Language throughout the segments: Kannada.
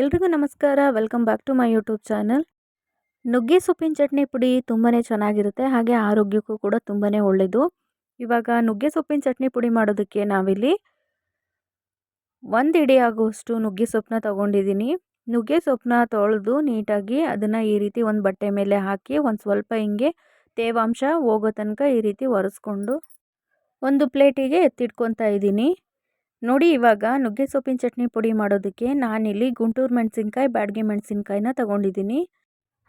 ಎಲ್ರಿಗೂ ನಮಸ್ಕಾರ. Welcome back to my YouTube channel ನುಗ್ಗೆ ಸೊಪ್ಪಿನ ಚಟ್ನಿ ಪುಡಿ ತುಂಬಾ ಚೆನ್ನಾಗಿರುತ್ತೆ. ಹಾಗೆ ಆರೋಗ್ಯಕ್ಕೂ ಕೂಡ ತುಂಬಾ ಒಳ್ಳೆಯದು ಇವಾಗ ನುಗ್ಗೆ ಸೊಪ್ಪಿನ ಚಟ್ನಿ ಪುಡಿ ಮಾಡೋದಕ್ಕೆ ನಾವಿಲ್ಲಿ ಒಂದು ಇಡಿ ಆಗುವಷ್ಟು ನುಗ್ಗೆ ಸೊಪ್ಪನ್ನ ತೊಗೊಂಡಿದ್ದೀನಿ. ನುಗ್ಗೆ ಸೊಪ್ಪನ್ನ ತೊಳೆದು ನೀಟಾಗಿ ಅದನ್ನು ಈ ರೀತಿ ಒಂದು ಬಟ್ಟೆ ಮೇಲೆ ಹಾಕಿ ಒಂದು ಸ್ವಲ್ಪ ಹಿಂಗೆ ತೇವಾಂಶ ಹೋಗೋ ತನಕ ಈ ರೀತಿ ಒರೆಸ್ಕೊಂಡು ಒಂದು ಪ್ಲೇಟಿಗೆ ಎತ್ತಿಟ್ಕೊತಾ ಇದ್ದೀನಿ. ನೋಡಿ ಇವಾಗ ನುಗ್ಗೆ ಸೊಪ್ಪಿನ ಚಟ್ನಿ ಪುಡಿ ಮಾಡೋದಕ್ಕೆ ನಾನಿಲ್ಲಿ ಗುಂಟೂರು ಮೆಣಸಿನ್ಕಾಯಿ, ಬ್ಯಾಡ್ಗೆ ಮೆಣಸಿನ್ಕಾಯಿನ ತೊಗೊಂಡಿದ್ದೀನಿ.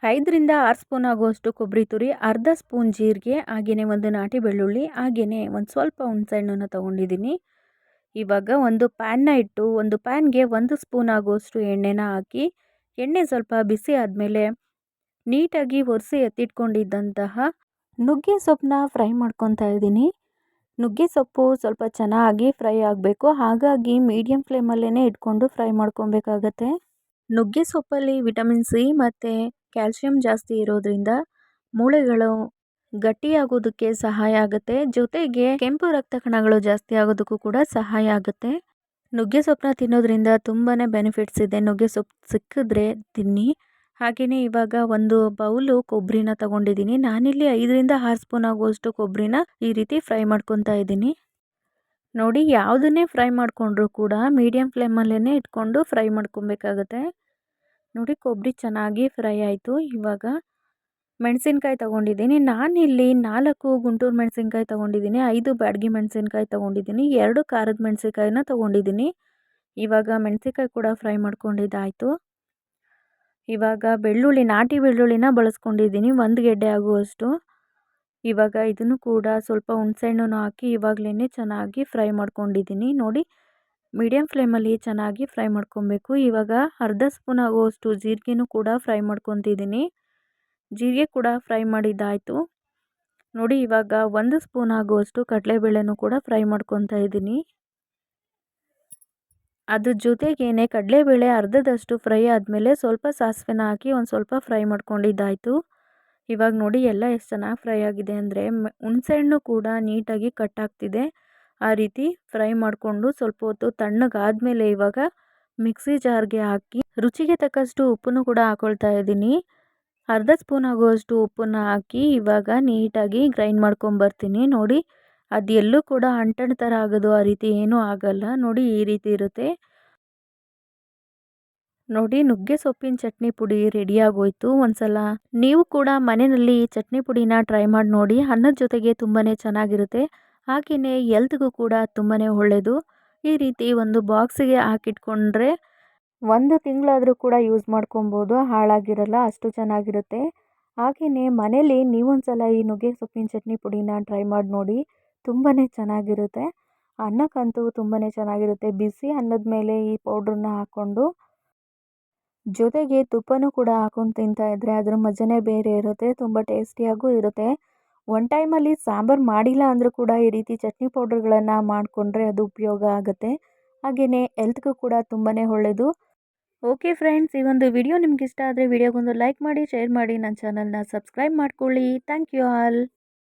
ಐದರಿಂದ ಆರು ಸ್ಪೂನ್ ಆಗುವಷ್ಟು ಕೊಬ್ಬರಿ ತುರಿ, ಅರ್ಧ ಸ್ಪೂನ್ ಜೀರಿಗೆ ಹಾಗೆಯೇ ಒಂದು ನಾಟಿ ಬೆಳ್ಳುಳ್ಳಿ ಹಾಗೆಯೇ ಒಂದು ಸ್ವಲ್ಪ ಹುಣಸೆಹಣ್ಣನ್ನು ತೊಗೊಂಡಿದ್ದೀನಿ. ಇವಾಗ ಒಂದು ಪ್ಯಾನ್ನ ಇಟ್ಟು ಒಂದು ಪ್ಯಾನ್ಗೆ ಒಂದು ಸ್ಪೂನ್ ಆಗುವಷ್ಟು ಎಣ್ಣೆನ ಹಾಕಿ, ಎಣ್ಣೆ ಸ್ವಲ್ಪ ಬಿಸಿ ಆದಮೇಲೆ ನೀಟಾಗಿ ಒರೆಸಿ ಎತ್ತಿಟ್ಕೊಂಡಿದ್ದಂತಹ ನುಗ್ಗೆ ಸೊಪ್ಪನ್ನ ಫ್ರೈ ಮಾಡ್ಕೊತಾ ಇದ್ದೀನಿ. ನುಗ್ಗೆ ಸೊಪ್ಪು ಸ್ವಲ್ಪ ಚೆನ್ನಾಗಿ ಫ್ರೈ ಆಗಬೇಕು. ಹಾಗಾಗಿ ಮೀಡಿಯಮ್ ಫ್ಲೇಮಲ್ಲೇ ಇಟ್ಕೊಂಡು ಫ್ರೈ ಮಾಡ್ಕೊಬೇಕಾಗತ್ತೆ. ನುಗ್ಗೆ ಸೊಪ್ಪಲ್ಲಿ ವಿಟಮಿನ್ ಸಿ ಮತ್ತು ಕ್ಯಾಲ್ಶಿಯಂ ಜಾಸ್ತಿ ಇರೋದ್ರಿಂದ ಮೂಳೆಗಳು ಗಟ್ಟಿಯಾಗೋದಕ್ಕೆ ಸಹಾಯ ಆಗುತ್ತೆ. ಜೊತೆಗೆ ಕೆಂಪು ರಕ್ತ ಕಣಗಳು ಜಾಸ್ತಿ ಆಗೋದಕ್ಕೂ ಕೂಡ ಸಹಾಯ ಆಗುತ್ತೆ. ನುಗ್ಗೆ ಸೊಪ್ಪನ್ನ ತಿನ್ನೋದ್ರಿಂದ ತುಂಬಾ ಬೆನಿಫಿಟ್ಸ್ ಇದೆ. ನುಗ್ಗೆ ಸೊಪ್ಪು ಸಿಕ್ಕಿದ್ರೆ ತಿನ್ನಿ. ಹಾಗೆಯೇ ಇವಾಗ ಒಂದು ಬೌಲು ಕೊಬ್ಬರಿನ ತಗೊಂಡಿದ್ದೀನಿ. ನಾನಿಲ್ಲಿ ಐದರಿಂದ ಆರು ಸ್ಪೂನ್ ಆಗುವಷ್ಟು ಕೊಬ್ಬರಿನ ಈ ರೀತಿ ಫ್ರೈ ಮಾಡ್ಕೊತಾ ಇದ್ದೀನಿ. ನೋಡಿ, ಯಾವುದನ್ನೇ ಫ್ರೈ ಮಾಡಿಕೊಂಡ್ರೂ ಕೂಡ ಮೀಡಿಯಮ್ ಫ್ಲೇಮಲ್ಲೇ ಇಟ್ಕೊಂಡು ಫ್ರೈ ಮಾಡ್ಕೊಬೇಕಾಗತ್ತೆ. ನೋಡಿ ಕೊಬ್ಬರಿ ಚೆನ್ನಾಗಿ ಫ್ರೈ ಆಯಿತು. ಇವಾಗ ಮೆಣಸಿನ್ಕಾಯಿ ತೊಗೊಂಡಿದ್ದೀನಿ. ನಾನಿಲ್ಲಿ ನಾಲ್ಕು ಗುಂಟೂರು ಮೆಣಸಿನ್ಕಾಯಿ ತೊಗೊಂಡಿದ್ದೀನಿ, ಐದು ಬ್ಯಾಡಗಿ ಮೆಣಸಿನ್ಕಾಯಿ ತೊಗೊಂಡಿದ್ದೀನಿ, ಎರಡು ಖಾರದ ಮೆಣಸಿನ್ಕಾಯಿನ ತೊಗೊಂಡಿದ್ದೀನಿ. ಇವಾಗ ಮೆಣಸಿನ್ಕಾಯಿ ಕೂಡ ಫ್ರೈ ಮಾಡ್ಕೊಂಡಿದ್ದಾಯಿತು. ಇವಾಗ ಬೆಳ್ಳುಳ್ಳಿ, ನಾಟಿ ಬೆಳ್ಳುಳ್ಳಿನ ಬಳಸ್ಕೊಂಡಿದ್ದೀನಿ, ಒಂದು ಗೆಡ್ಡೆ ಆಗುವಷ್ಟು. ಇವಾಗ ಇದನ್ನು ಕೂಡ ಸ್ವಲ್ಪ ಹುಣಸೆಹಣ್ಣನ್ನು ಹಾಕಿ ಇವಾಗಲೇ ಚೆನ್ನಾಗಿ ಫ್ರೈ ಮಾಡ್ಕೊಂಡಿದ್ದೀನಿ. ನೋಡಿ ಮೀಡಿಯಮ್ ಫ್ಲೇಮಲ್ಲಿ ಚೆನ್ನಾಗಿ ಫ್ರೈ ಮಾಡ್ಕೊಬೇಕು. ಇವಾಗ ಅರ್ಧ ಸ್ಪೂನ್ ಆಗುವಷ್ಟು ಜೀರಿಗೆನೂ ಕೂಡ ಫ್ರೈ ಮಾಡ್ಕೊತಿದ್ದೀನಿ. ಜೀರಿಗೆ ಕೂಡ ಫ್ರೈ ಮಾಡಿದ್ದಾಯಿತು. ನೋಡಿ, ಇವಾಗ ಒಂದು ಸ್ಪೂನ್ ಆಗುವಷ್ಟು ಕಡಲೆಬೇಳೆನೂ ಕೂಡ ಫ್ರೈ ಮಾಡ್ಕೊತಾ ಇದ್ದೀನಿ. ಅದ್ರ ಜೊತೆಗೇನೆ ಕಡಲೆಬೇಳೆ ಅರ್ಧದಷ್ಟು ಫ್ರೈ ಆದಮೇಲೆ ಸ್ವಲ್ಪ ಸಾಸಿವೆನ ಹಾಕಿ ಒಂದು ಸ್ವಲ್ಪ ಫ್ರೈ ಮಾಡ್ಕೊಂಡಿದ್ದಾಯಿತು. ಇವಾಗ ನೋಡಿ ಎಲ್ಲ ಎಷ್ಟು ಚೆನ್ನಾಗಿ ಫ್ರೈ ಆಗಿದೆ ಅಂದರೆ ಹುಣಸೆಹಣ್ಣು ಕೂಡ ನೀಟಾಗಿ ಕಟ್ ಆಗ್ತಿದೆ. ಆ ರೀತಿ ಫ್ರೈ ಮಾಡಿಕೊಂಡು ಸ್ವಲ್ಪ ಹೊತ್ತು ತಣ್ಣಗಾದಮೇಲೆ ಇವಾಗ ಮಿಕ್ಸಿ ಜಾರ್ಗೆ ಹಾಕಿ ರುಚಿಗೆ ತಕ್ಕಷ್ಟು ಉಪ್ಪನ್ನು ಕೂಡ ಹಾಕ್ಕೊಳ್ತಾ ಇದ್ದೀನಿ. ಅರ್ಧ ಸ್ಪೂನ್ ಆಗುವಷ್ಟು ಉಪ್ಪನ್ನು ಹಾಕಿ ಇವಾಗ ನೀಟಾಗಿ ಗ್ರೈಂಡ್ ಮಾಡ್ಕೊಂಬರ್ತೀನಿ ನೋಡಿ ಅದು ಎಲ್ಲೂ ಕೂಡ ಅಂಟಣ ಥರ ಆಗೋದು ಆ ರೀತಿ ಏನೂ ಆಗಲ್ಲ. ನೋಡಿ ಈ ರೀತಿ ಇರುತ್ತೆ. ನೋಡಿ ನುಗ್ಗೆ ಸೊಪ್ಪಿನ ಚಟ್ನಿ ಪುಡಿ ರೆಡಿಯಾಗೋಯ್ತು ಒಂದ್ಸಲ ನೀವು ಕೂಡ ಮನೆಯಲ್ಲಿ ಚಟ್ನಿ ಪುಡಿನ ಟ್ರೈ ಮಾಡಿ ನೋಡಿ. ಅನ್ನದ ಜೊತೆಗೆ ತುಂಬಾ ಚೆನ್ನಾಗಿರುತ್ತೆ. ಹಾಗೆಯೇ ಎಲ್ತ್ಗೂ ಕೂಡ ತುಂಬಾ ಒಳ್ಳೆಯದು ಈ ರೀತಿ ಒಂದು ಬಾಕ್ಸಿಗೆ ಹಾಕಿಟ್ಕೊಂಡ್ರೆ ಒಂದು ತಿಂಗಳಾದರೂ ಕೂಡ ಯೂಸ್ ಮಾಡ್ಕೊಬೋದು. ಹಾಳಾಗಿರಲ್ಲ, ಅಷ್ಟು ಚೆನ್ನಾಗಿರುತ್ತೆ. ಹಾಗೆಯೇ ಮನೇಲಿ ನೀವೊಂದ್ಸಲ ಈ ನುಗ್ಗೆ ಸೊಪ್ಪಿನ ಚಟ್ನಿ ಪುಡಿನ ಟ್ರೈ ಮಾಡಿ ನೋಡಿ. ತುಂಬಾ ಚೆನ್ನಾಗಿರುತ್ತೆ. ಅನ್ನಕ್ಕಂತೂ ತುಂಬಾ ಚೆನ್ನಾಗಿರುತ್ತೆ. ಬಿಸಿ ಅನ್ನದ ಮೇಲೆ ಈ ಪೌಡ್ರನ್ನ ಹಾಕ್ಕೊಂಡು ಜೊತೆಗೆ ತುಪ್ಪನೂ ಕೂಡ ಹಾಕೊಂಡು ತಿಂತಾ ಇದ್ದರೆ ಅದರ ಮಜನೇ ಬೇರೆ ಇರುತ್ತೆ, ತುಂಬ ಟೇಸ್ಟಿಯಾಗೂ ಇರುತ್ತೆ. ಒನ್ ಟೈಮಲ್ಲಿ ಸಾಂಬಾರು ಮಾಡಿಲ್ಲ ಅಂದರೂ ಕೂಡ ಈ ರೀತಿ ಚಟ್ನಿ ಪೌಡರ್ಗಳನ್ನು ಮಾಡಿಕೊಂಡ್ರೆ ಅದು ಉಪಯೋಗ ಆಗುತ್ತೆ. ಹಾಗೆಯೇ ಹೆಲ್ತ್ಗೂ ಕೂಡ ತುಂಬಾ ಒಳ್ಳೆಯದು ಓಕೆ ಫ್ರೆಂಡ್ಸ್, ಈ ಒಂದು ವಿಡಿಯೋ ನಿಮ್ಗೆ ಇಷ್ಟ ಆದರೆ ವಿಡಿಯೋಗೊಂದು ಲೈಕ್ ಮಾಡಿ, ಶೇರ್ ಮಾಡಿ, ನನ್ನ ಚಾನಲ್ನ ಸಬ್ಸ್ಕ್ರೈಬ್ ಮಾಡ್ಕೊಳ್ಳಿ. Thank you all.